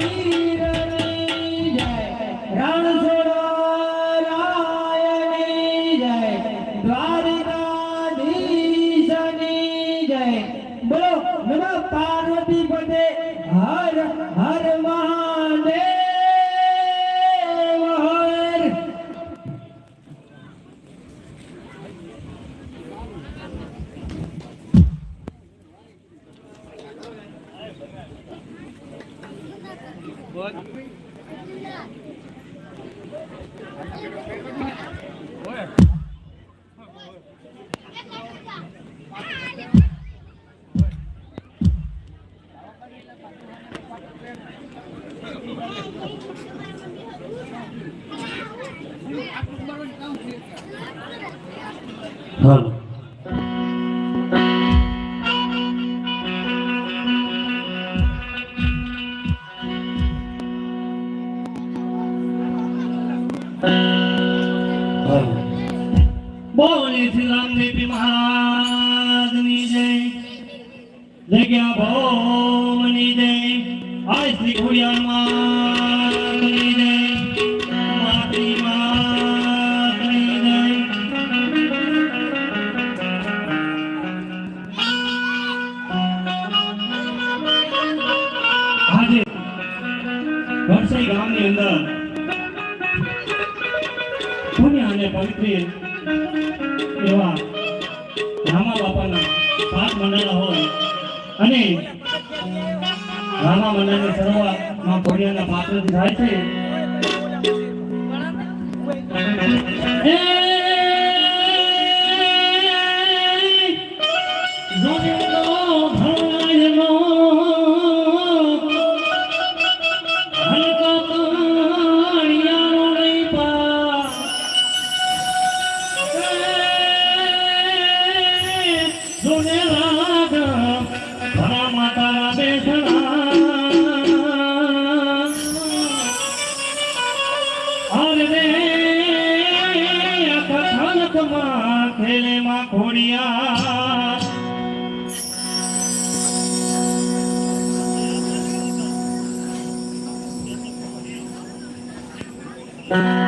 Thank you. Where? જગ્યા ભોમની જય આ શ્રી ઉડિયામાં શરૂઆતમાં પુણ્યના પાત્ર થાય છે. હાથમાં થેલે માં ખોડિયા. Thank